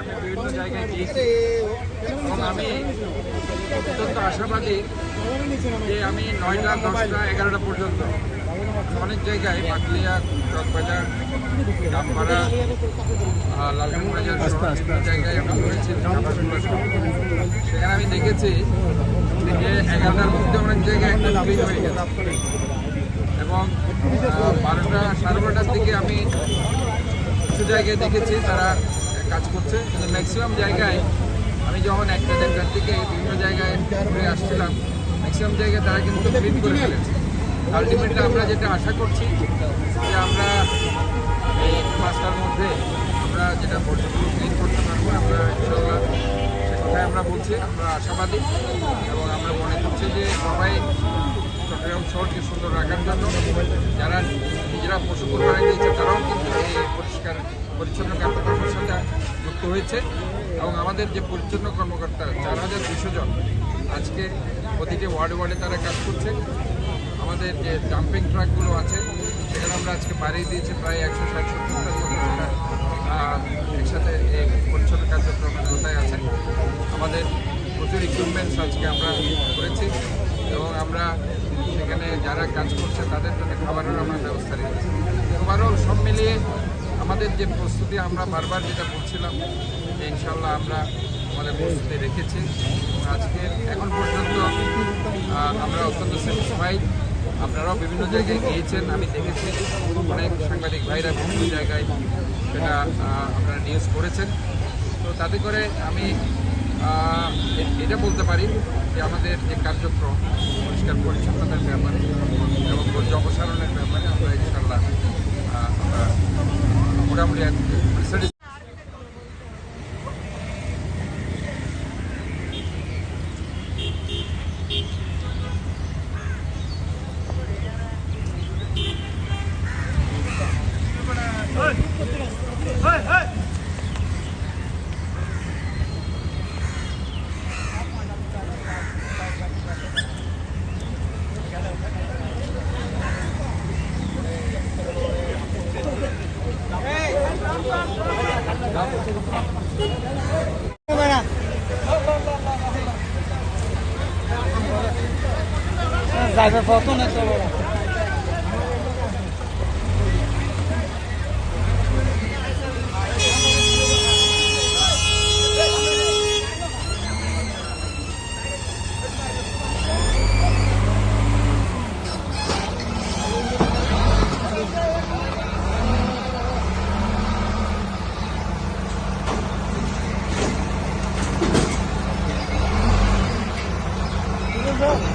আমি বিভিন্ন জায়গায় গিয়েছি এবং আমি অত্যন্ত আশাবাদী যে আমি নয়টা দশটা এগারোটা পর্যন্ত অনেক জায়গায় পাটলিয়া চকবাজার দামপাড়া লালমোহনবাজার জায়গায় আমি ঘুরেছি সেখানে আমি দেখেছি যে এগারোটার মধ্যে অনেক জায়গায় একটা হয়ে গেছে এবং বারোটা, সাড়ে বারোটার দিকে আমি কিছু জায়গায় দেখেছি, তারা কাজ করছে। কিন্তু ম্যাক্সিমাম জায়গায় আমি যখন একটা জায়গার থেকে বিভিন্ন জায়গায় ঘুরে আসছিলাম ম্যাক্সিমাম জায়গায় তারা কিন্তু ক্লিন করে ফেলেছে। আলটিমেটলি আমরা যেটা আশা করছি, যে আমরা এই পাঁচটার মধ্যে আমরা যেটা বর্জ্যগুলো ক্লিন করতে পারব, আমরা ইনশাল্লাহ সে কথাই আমরা বলছি, আমরা আশাবাদী এবং আমরা মনে করছি যে সবাই চট্টগ্রাম শহরকে সুন্দর রাখার জন্য যারা নিজেরা পশু কোরবানি দিয়েছে, তারাও কিন্তু এই পরিষ্কার, পরিচ্ছন্ন কার্যক্রমের সাথে যুক্ত হয়েছে। এবং আমাদের যে পরিচ্ছন্ন কর্মকর্তা, চার হাজার দুশো জন আজকে প্রতিটি ওয়ার্ডে ওয়ার্ডে তারা কাজ করছে। আমাদের যে ডাম্পিং ট্রাকগুলো আছে, সেখানে আমরা আজকে বাড়িয়ে দিয়েছি প্রায় একশো ষাট ছোটো ছোটো একসাথে এই পরিচ্ছন্ন কার্যক্রমের কোথায় আছে। আমাদের প্রচুর ইকুইপমেন্টস আজকে আমরা করেছি। এবং আমরা যারা কাজ করছে, তাদের জন্য খাবারের আমরা ব্যবস্থা রেখেছি। ওভারঅল সব মিলিয়ে আমাদের যে প্রস্তুতি, আমরা বারবার যেটা বলছিলাম যে ইনশাল্লাহ আমরা আমাদের প্রস্তুতি রেখেছি। আজকে এখন পর্যন্ত আমরা অত্যন্ত স্যাটিসফাইড। আপনারাও বিভিন্ন জায়গায় গিয়েছেন, আমি দেখেছি অনেক সাংবাদিক ভাইরা বিভিন্ন জায়গায় সেটা আপনারা নিউজ করেছেন। তো তাতে করে আমি এটা বলতে পারি যে আমাদের যে কার্যক্রম, পরিষ্কার পরিচ্ছন্নতার ব্যাপারে এবং বর্জ্য অপসারণের ব্যাপারে আমরা ইনশাল্লাহ যাবে কত না তো Come on.